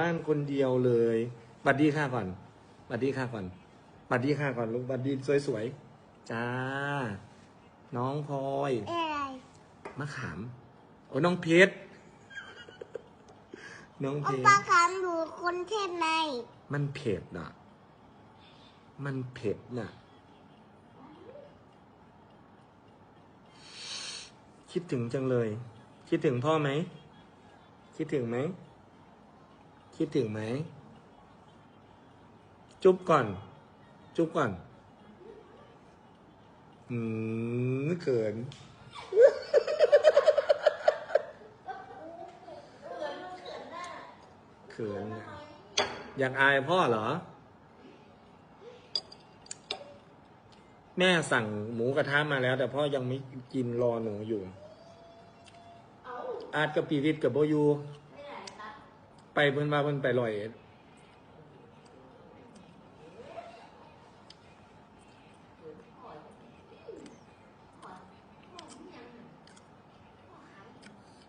บ้านคนเดียวเลยบัดดี้ค่าก่อนบัดดี้ค่าก่อนบัดดี้ค่าก่อนลูกบัดดี้สวยๆจ้า น้องพลอยเอ้ยมะขามโอ้น้องเพชรน้องโอเพชรป้าคำดูคนเทศในมันเผ็ดอะ มันเผ็ดน่ะ คิดถึงจังเลย คิดถึงพ่อไหม คิดถึงไหม คิดถึงไหม จุ๊บก่อน จุ๊บก่อน อืมเขินเขินอยากอายพ่อเหรอ แม่สั่งหมูกระทะมาแล้ว แต่พ่อยังไม่กินรอหนูอยู่ อาจกับปีวิทย์กับโบอยู ไปเพิ่นว่าเพิ่นไปลอยเอ็ด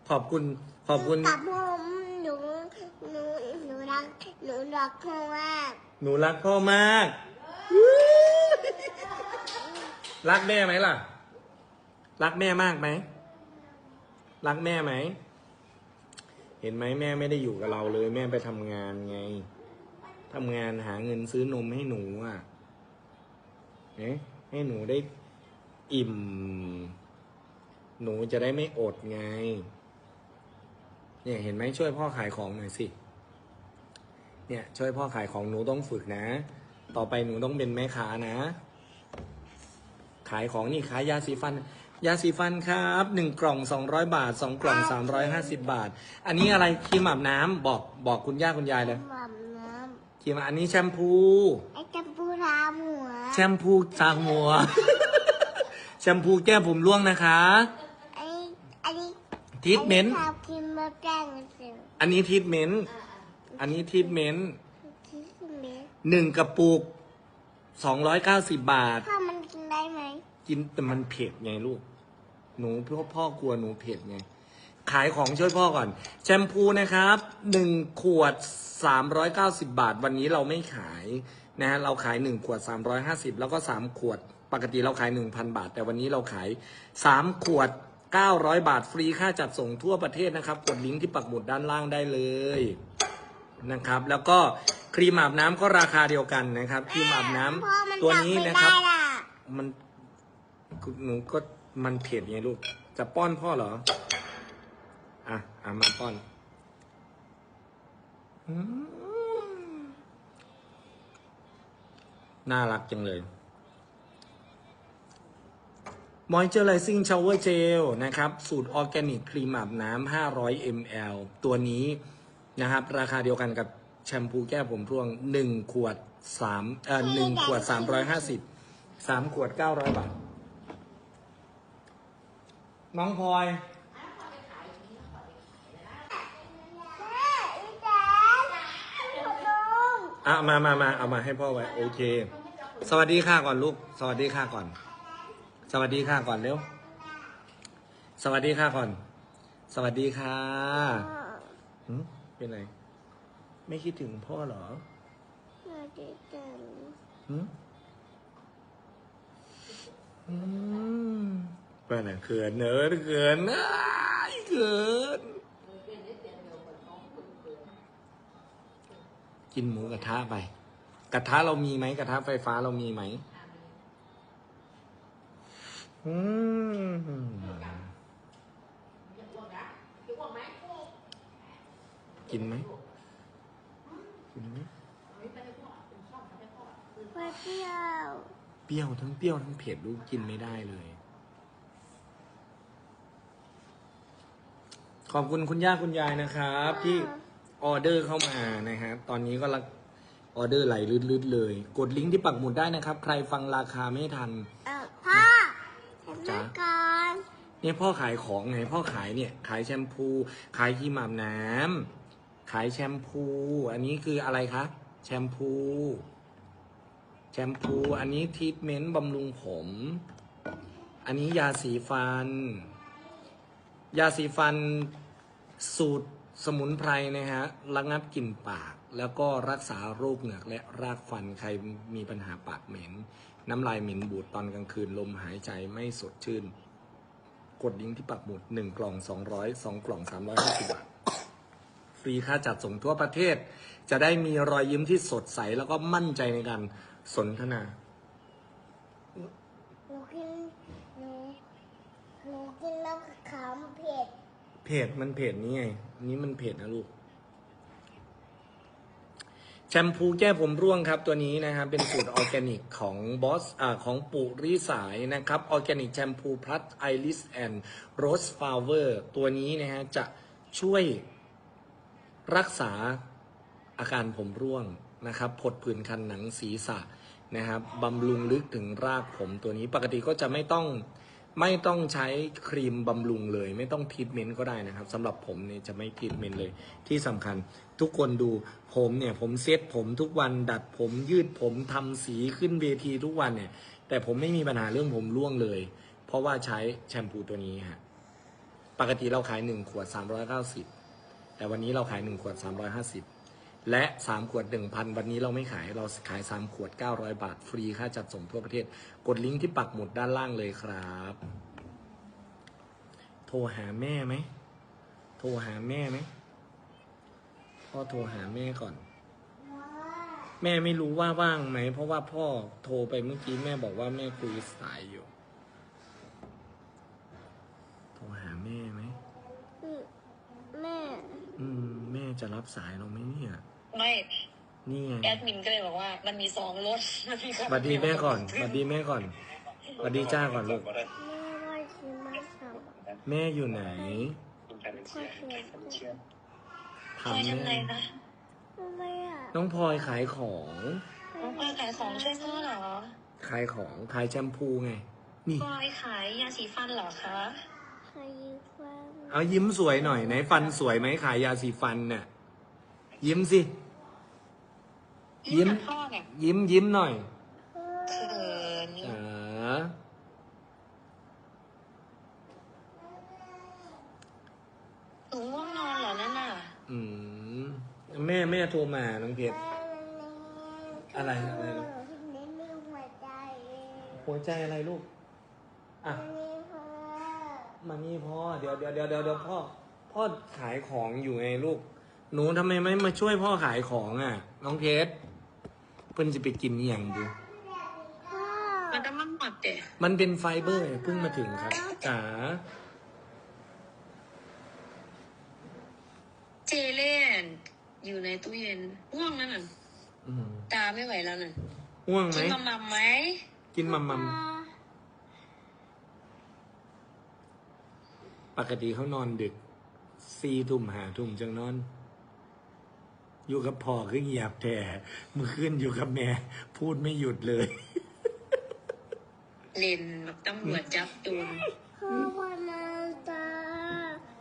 ขอบคุณขอบคุณกับผมหนูหนูหนูรักหนูรักพ่อมากหนูรักพ่อมาก รักแม่ไหมล่ะ รักแม่มากไหม รักแม่ไหม เห็นไหมแม่ไม่ได้อยู่กับเราเลย แม่ไปทำงานไงทำงานหาเงินซื้อนมให้หนูอะเอ๊ะให้หนูได้อิ่ม หนูจะได้ไม่อดไง เนี่ยเห็นไหมช่วยพ่อขายของหน่อยสิ เนี่ยช่วยพ่อขายของหนูต้องฝึกนะ ต่อไปหนูต้องเป็นแม่ค้านะ ขายของนี่ขายยาสีฟัน ยาสีฟันครับหนึ่งกล่องสองร้อยบาทสองกล่องสามร้อยห้าสิบบาท อันนี้อะไรครีมอาบน้ำบอกบอกคุณย่าคุณยายเลยหม่ำน้ครีมอันนี้แชมพูำไอ้จัมพูทาหัวแชมพูสางหัว แชมพูแก้ผมร่วงนะคะไอ้อันนี้ทีทเมนต์อัทาครีมมาแกล้งเสร็จอันนี้ทีทเมนต์ อันนี้ทีทเมนต์ทีทเมนต์หนึ่งกระปุกสองร้อยเก้าสิบบาท พ่อมันกินได้ไหมกินแต่มันเผ็ดไงลูก หนูพ่อพ่อกลัวหนูเผ็ดไง ขายของช่วยพ่อก่อน แชมพูนะครับหนึ่งขวดสามร้อยเก้าสิบาท วันนี้เราไม่ขายนะฮะเราขายหนึ่งขวดสามร้อยห้าสิบแล้วก็สามขวด ปกติเราขายหนึ่งพันบาท แต่วันนี้เราขายสามขวดเก้าร้อยบาทฟรีค่าจัดส่งทั่วประเทศนะครับ กดลิงก์ที่ปักหมุดด้านล่างได้เลยนะครับ แล้วก็ครีมอาบน้ำก็ราคาเดียวกันนะครับ ครีมอาบน้ำพ่อมันตัวนี้นะครับจัไม่ได้ล่ะมันหนูก็ มันเผ็ดไงลูก จะป้อนพ่อเหรอ อะอะมาป้อนอน่ารักจังเลย Moisturizing Shower Gel นะครับ สูตรออร์แกนิกครีมอาบน้ำ 500 ml ตัวนี้นะครับ ราคาเดียวกันกับแชมพูแก้ผมร่วง 1 ขวด3เอ่อ1ขวด 350 3 ขวด 900 บาท น้องพลอยแม่อีแจ๊คขอบคุณอะมามามาเอามาให้พ่อไว้ โอเค สวัสดีค่ะก่อนลูก สวัสดีค่ะก่อน สวัสดีค่ะก่อนเร็ว สวัสดีค่ะก่อน สวัสดีค่ะหึเป็นไร ไม่คิดถึงพ่อเหรอสวัสดีจังหึอืม เป็นไรเขินเนอะเขินอ้ายเขินกินหมูกระทะไป กระทะเรามีไหมกระทะไฟฟ้าเรามีไหมอืมกินไหมกินไหมไปเที่ยวเปรี้ยวทั้งเปรี้ยวทั้งเผ็ดลูกกินไม่ได้เลย ขอบคุณคุณย่าคุณยายนะครับ ที่ออเดอร์เข้ามานะครับตอนนี้ก็รับออเดอร์ไหลลืดๆเลย กดลิงก์ที่ปักหมุดได้นะครับ ใครฟังราคาไม่ทัน เออพ่อเห็นไหมจ๊ะ ก่อนเนี่ยพ่อขายของไงพ่อขายเนี่ยขายแชมพู ขายครีมอาบน้ำขายแชมพู อันนี้คืออะไรคะแชมพู แชมพู อันนี้ทรีทเมนต์บำรุงผม อันนี้ยาสีฟัน ยาสีฟันสูตรสมุนไพรนะฮะระงับกลิ่นปาก แล้วก็รักษาโรคเหงือกและรากฟันใครมีปัญหาปากเหม็น น้ำลายเหม็นบูดตอนกลางคืนลมหายใจไม่สดชื่น กดลิงก์ที่ปักหมุด 1 กล่อง 200 2 กล่อง 350 บาท ฟรีค่าจัดส่งทั่วประเทศ จะได้มีรอยยิ้มที่สดใสแล้วก็มั่นใจในการสนทนา หนูกินหนู หนูกินแล้วขามเผ็ดเพจมันเพจนี้ไงอันนี้มันเพจนะลูก แชมพูแก้ผมร่วงครับตัวนี้นะครับเป็นสูตรออร์แกนิกของบอสอ่าของปุริสายนะครับออร์แกนิกแชมพูพลัสไอริสแอนด์โรสฟลาเวอร์ตัวนี้นะฮะจะช่วยรักษาอาการผมร่วงนะครับผดผื่นคันหนังศีรษะนะครับบำรุงลึกถึงรากผมตัวนี้ปกติก็จะไม่ต้อง ไม่ต้องใช้ครีมบำรุงเลย ไม่ต้องทรีทเมนต์ก็ได้นะครับสำหรับผมเนี่ยจะไม่ทรีทเมนต์เลยที่สำคัญ ทุกคนดูผมเนี่ยผมเซ็ตผมทุกวันดัดผมยืดผมทำสีขึ้นเวทีทุกวันเนี่ย แต่ผมไม่มีปัญหาเรื่องผมร่วงเลย เพราะว่าใช้แชมพูตัวนี้ฮะปกติเราขาย 1 ขวด 390 แต่วันนี้เราขาย 1 ขวด 350 และสามขวดหนึ่งพันวันนี้เราไม่ขายเราขายสามขวดเก้าร้อยบาท ฟรีค่าจัดส่งทั่วประเทศ กดลิงก์ที่ปักหมุดด้านล่างเลยครับ โทรหาแม่ไหม โทรหาแม่ไหมพ่อโทรหาแม่ก่อน แม่ไม่รู้ว่าว่างไหม เพราะว่าพ่อโทรไปเมื่อกี้แม่บอกว่าแม่คุยสายอยู่ โทรหาแม่ไหมอืมแม่ อืม แม่จะรับสายเราไหมเนี่ย ไม่ นี่ไงแอดมินก็เลยบอกว่า มันมีสองรถมันมีสวัสดีแม่ก่อนสวัสดีแม่ก่อนสวัสดีจ้าก่อนลูกแม่ว่าชิมาสับแม่อยู่ไหนพ่อเขียนถาคมอยทำไรแม่นะทำไมอะน้องพลอยขายของ น้องพลอยขายของช่วยพ่อเหรอขายของขายแชมพูไง นี่ พลอยขายยาสีฟันเหรอคะ ใครยิ้มฟังเอายิ้มสวยหน่อยไหนฟันสวยไหมขายยาสีฟันเนี่ยยิ้มสิ ยิ้มกับพ่อเนี่ยยิ้มยิ้มหน่อยเขินอ่าหนูง่วงนอนเหรอนั่นน่ะอืมแม่แม่โทรมาน้องเพชรอะไรอะไรลูก นี่มีหัวใจหัวใจอะไรลูก อะ นี่พ่อมานี่พ่อ เดี๋ยวเดี๋ยวเดี๋ยวเดี๋ยวเดี๋ยวพ่อ พ่อขายของอยู่ไงลูก หนูทำไมไม่มาช่วยพ่อขายของอะ น้องเพชร เพิ่นจะไปกินอหย่างดูพ่อมันจะมันหมดเด็มันเป็นไฟเบอร์ไงเพิ่งมาถึงครับจ๋าเจเล่นอยู่ในตู้เย็นง่วงนั่นน่ะอืมตาไม่ไหวแล้วน่ะง่วงไหม กินมัมมัมไหมกินมัมมัมปกติเขานอนดึกสี่ทุ่มหาทุ่มจังนอน อยู่กับพ่อคือเหยียบแต่เมื่อคืนอยู่กับแม่พูดไม่หยุดเลย เล่นแบบตำรวจจับโจรพ่อพนันตา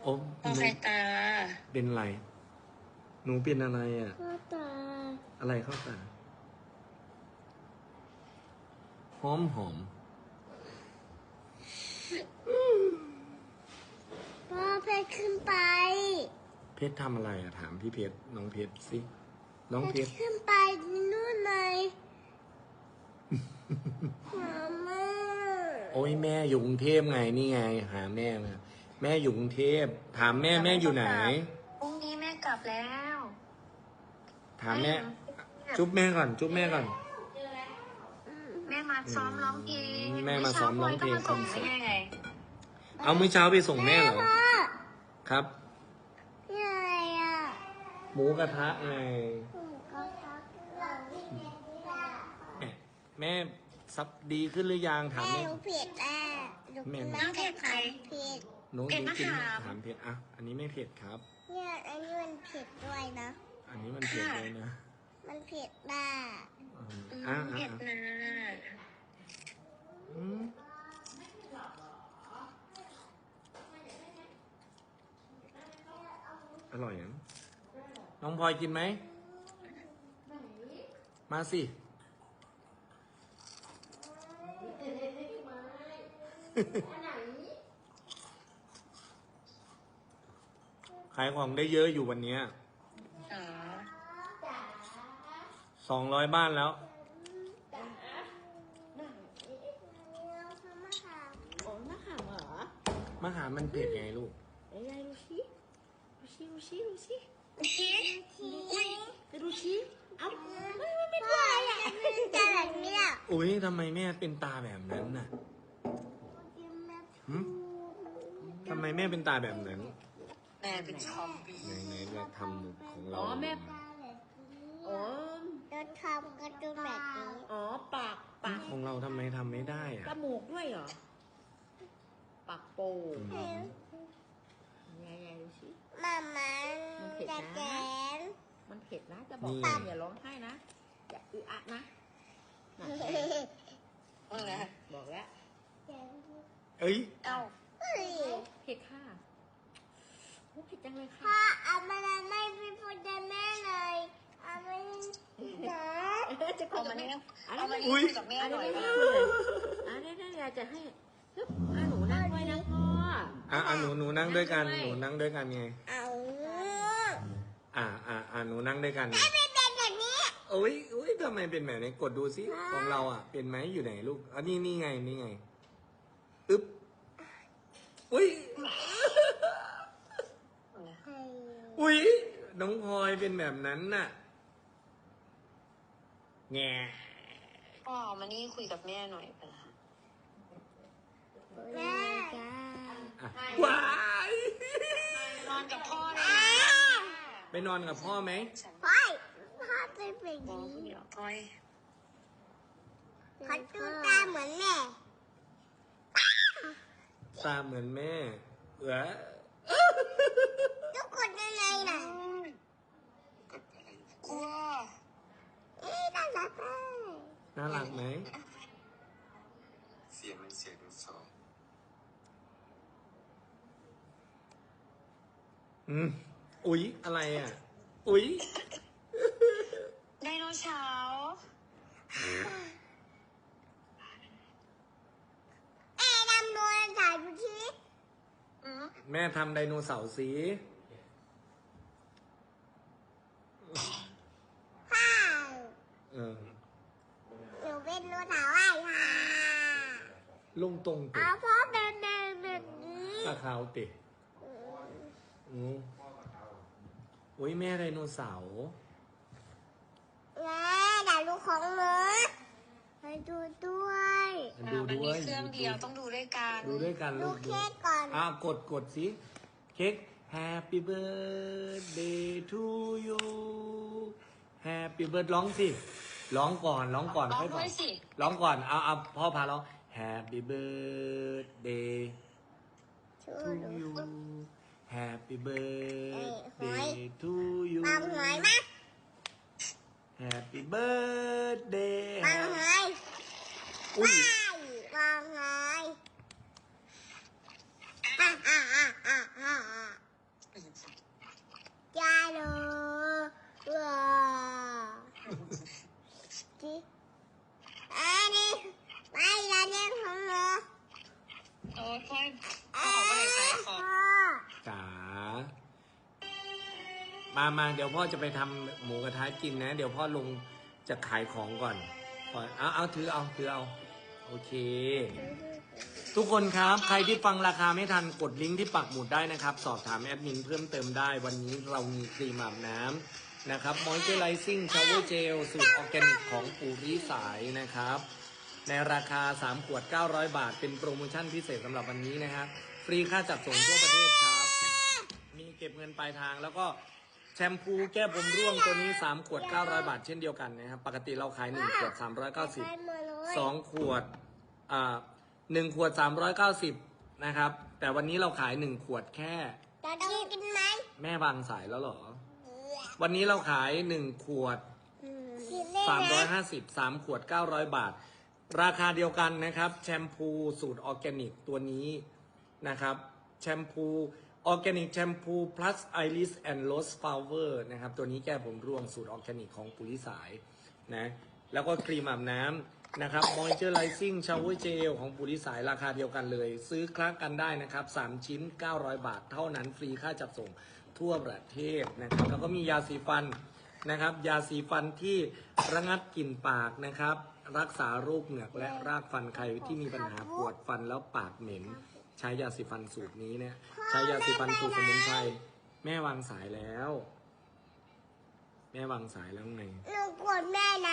โอ้พ่อหนูใครตา เป็นไร หนูเป็นอะไรอะ พ่อตา อะไรเข้าตาหอมหอมพ่อเพชรขึ้นไป เพชรทำอะไรอะถามพี่เพชรน้องเพชรสิ น้องเพเพชชรรขึ้นไปนู่นเลยมาม่าโอ้ยแม่อยู่กรุงเทพไงนี่ไง หาแม่มาแม่อยู่กรุงเทพถามแม่แม่อยู่ไหนพรุ่งนี้แม่กลับแล้ว ถามแม่ จุ๊บแม่ก่อน จุ๊บแม่ก่อน แม่มาซ้อมร้องเพลงแม่มาซ้อมร้องเพลงไม่ช้าพลยต้องมาส่งให้ไงเอาเมื่อเช้าไปส่งแม่เหรอพ่อครับนี่อะไรอะ หมูกระทะไงผมก็ทักเราแม่แม่ซับดีขึ้นหรือยังถามแม่แม่หนูผิดอะหนูแม่กินน้ำแข็งใสผิดหนูหนูกินถามเผ็ดอะอันนี้ไม่เผ็ดครับ เนี่ยอันนี้มันผิดด้วยนะ อันนี้มันเผ็ดเลยนะมันผิดบ้าอืมอืมอะอะเผ็ดอะนะอืมอร่อยนะ น้องพลอยกินไหม มาสิ ขายของได้เยอะอยู่วันเนี้จ๋าสองร้อยบ้านแล้ว โอ้มะขามเหรอมหามันเผ็ดไงลูกเอ้ยยายดูสิดูสิดูสิดูสิ อุ้ยไปดูสิเอ้าไม่ไม่ไม่พ่ออยากจะแบบเนี้ยอุ้ยทำไมแม่เป็นตาแบบนั้นน่ะหืมทำไมแม่เป็นตาแบบนั้น แม่เป็นซอมบี้ไหนไหนเราทำของเราอ๋อแม่โอ้เราทำกระตุ้นแบบนี้อ๋อปากปากของเราทำไมทำไม่ได้อะจมูกด้วยเหรอปากโป่งอืม ยายยายดูสิ มามา มันเผ็ดจะนะแกนมันเผ็ดนะจะบอกนี่ป้าอย่าร้องไห้นะอย่าอึอะนะน่ะว่าไงบอกแล้วเอ้ยเอ้าเฮ้ย เผ็ดค่ะโอ้เผ็ดจังเลยค่ะ พ่อเอามาไม่ไปพูดกับแม่เลยเอามานะจะคุเอายกับมาแม่นี่อันเอามานี้นี่อุ๊ยคุยกับแม่อันหนี้น่อยไม่นะให้เลยอันนี้นั่นยายจะให้ฮึบอะหนูนั่งด้วยนะพ่อ อะอะหนูหนูนั่งด้วยกันหนูนั่งด้วยกันไง เอา อะอะอะหนูนั่งด้วยกันไม่เป็นแบบนี้โอ้ยโอ้ยทำไมเป็นแบบนี้กดดูสิของเราอะ เป็นไหมอยู่ไหนลูกอันนี้นี่ไงนี่ไงอึ๊บอุ้ยอุ้ยน้องพลอยเป็นแบบนั้นน่ะแง่พ่อเอามานี่คุยกับแม่หน่อยไปละแม่อะว้ายนอนกับพ่อเลย ไปนอนกับพ่อไหมฉันพ่อพ่อเป็นแบบบอกนี้เดี๋ยวพ่อยเขาดูตาเหมือนแม่ตาเหมือนแม่เออทุกคนยังไงล่ะกลัวเอ๊ะน่ารักมากน่ารักไหมเสียงมันเสียงสองอืม อุ๊ย อะไรอะ อุ๊ย ไดโนเสาร์เอ๊ะดำโดนถ่ายดูทีอืมแม่ทำไดโนเสาร์สีพ่อเออหนูเป็นโนถาว่ายค่ะลงตรงติเอาพ่อเดินเดินแบบนี้ตาขาวติอืม อุ๊ยแม่ไดโนเสาร์แม่ด่าลูกของหนูไปดูด้วยดูมันด้มีวยเครื่องเดียวต้องดูด้วยกันดูด้วยกันดูลูกดูเค้กก่อนอะกดกดสิเค้ก Happy birthday to you Happy birthday ร้องสิ ร้องก่อน ร้องก่อนร้องค่อยบด้อวกยสิร้องก่อน เอาเอาพ่อพาร้อง Happy birthday ชู to ดู you Happy เอ้ย birthday to you วางหอยมา Happy birthday วางหอยอุ้ยวางหอยฮ่ โลว้าจีอันนี้ไม่ละเล่นของหนูโอ้ยพ่อยเอ้เอาขอไปขอจ๋ามามาเดี๋ยวพ่อจะไปทำหมูกระทะกินนะ เดี๋ยวพ่อลงจะขายของก่อนก่อนเอาเอาถือเอาถือเอา โอเค ทุกคนครับ ใครที่ฟังราคาไม่ทันกดลิงก์ที่ปักหมุดได้นะครับ สอบถามแอดมินเพิ่มเติมได้ วันนี้เรามีครีมอาบน้ำนะครับ Moisturizing Shower Gel สูตรออร์แกนิกของปูริสายนะครับ ในราคา 3 ขวด 900 บาท เป็นโปรโมชั่นพิเศษสำหรับวันนี้นะครับ ฟรีค่าจัดส่งทั่วประเทศครับ มีเก็บเงินปลายทางแล้วก็แชมพูแก้ผมร่วงตัวนี้ 3 ขวด 900 บาท เช่นเดียวกันนะครับ ปกติเราขาย 1 ขวดไปหมด390เลยสองขวดอ่าหนึ่งขวดสามร้อยเก้าสิบนะครับ แต่วันนี้เราขายหนึ่งขวดแค่จะกินกินไหมแม่วางสายแล้วเหรอ วันนี้เราขายหนึ่งขวดกินได้สามร้อยนะห้าสิบสามขวดเก้าร้อยบาท ราคาเดียวกันนะครับ แชมพูสูตรออร์แกนิกตัวนี้นะครับ แชมพูออร์แกนิกแชมพู plus iris and rose flower นะครับ ตัวนี้แก้ผมร่วงสูตรออร์แกนิกของปุริสายนะแล้วก็ครีมอาบน้ำนะครับ moisturizing shower gel ของปุริสายราคาเดียวกันเลย ซื้อคลักกันได้นะครับ 3 ชิ้น 900 บาท เท่านั้นฟรีค่าจัดส่งทั่วประเทศนะครับ แล้วก็มียาสีฟันนะครับ ยาสีฟันที่ระงับกลิ่นปากนะครับ รักษาโรคเหงือกและรากฟันใครที่มีปัญหาปวดฟันแล้วปากเหม็น ใช้ยาสีฟันสูตรนี้เนี่ยใช้ยาสีฟันสูตรสมุนไพรแม่วางสายแล้ว แม่วางสายแล้วไงหนูกดแม่ใน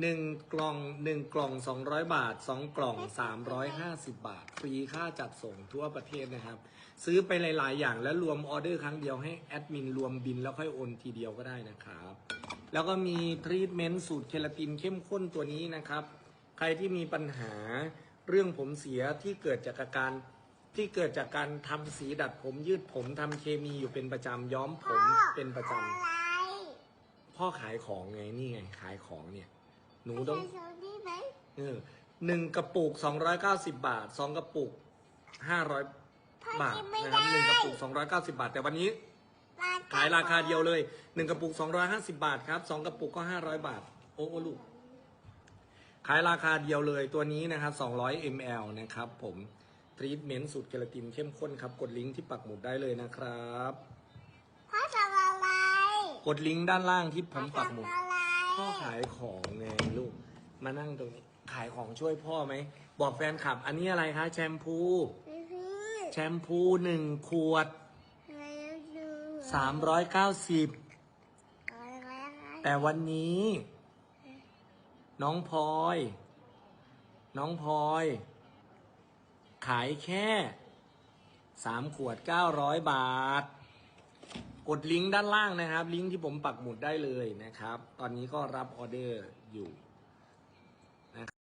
หนึ่งกล่องหนึ่งกล่องสองร้อยบาทสองกล่องสามร้อยห้าสิบบาท ฟรีค่าจัดส่งทั่วประเทศนะครับ ซื้อไปหลาย ๆ อย่างแล้วรวมออเดอร์ครั้งเดียวให้แอดมินรวมบินแล้วค่อยโอนทีเดียวก็ได้นะครับ แล้วก็มีทรีทเมนต์สูตรเคลาตินเข้มข้นตัวนี้นะครับ ใครที่มีปัญหาเรื่องผมเสียที่เกิดจากอาการที่เกิดจากการทำสีดัดผมยืดผมทำเคมีอยู่เป็นประจำย้อมผมเป็นประจำอะไรพ่อขายของไงนี่ไงขายของเนี่ยหนูไม่ต้องใช่โซดี้ไหมเออหนึ่งกระปุกสองร้อยเก้าสิบาทสองกระปุกห้าร้อยบาทนะครับหนึ่งกระปุกสองร้อยเก้าสิบาท แต่วันนี้ ขายราคาเดียวเลยหนึ่งกระปุกสองร้อยห้าสิบาทครับสองกระปุกก็ห้าร้อยบาท โอ้โอ้ลูก ขายราคาเดียวเลยตัวนี้นะครับสองร้อยมลนะครับผมทรีทเมนต์สูตรเคลาตินเข้มข้นครับ กดลิงก์ที่ปักหมุดได้เลยนะครับพ่อทำอะไรกดลิงก์ด้านล่างที่ผมปักหมุดทำอะไรพ่อขายของไงลูก มานั่งตรงนี้ ขายของช่วยพ่อไหม บอกแฟนคลับ อันนี้อะไรคะแชมพูอื้อหือแชมพูหนึ่งขวด สามร้อยเก้าสิบแต่วันนี้ น้องพลอย น้องพลอย ขายแค่สามขวดเก้าร้อยบาท กดลิงก์ด้านล่างนะครับ ลิงก์ที่ผมปักหมุดได้เลยนะครับ ตอนนี้ก็รับออเดอร์อยู่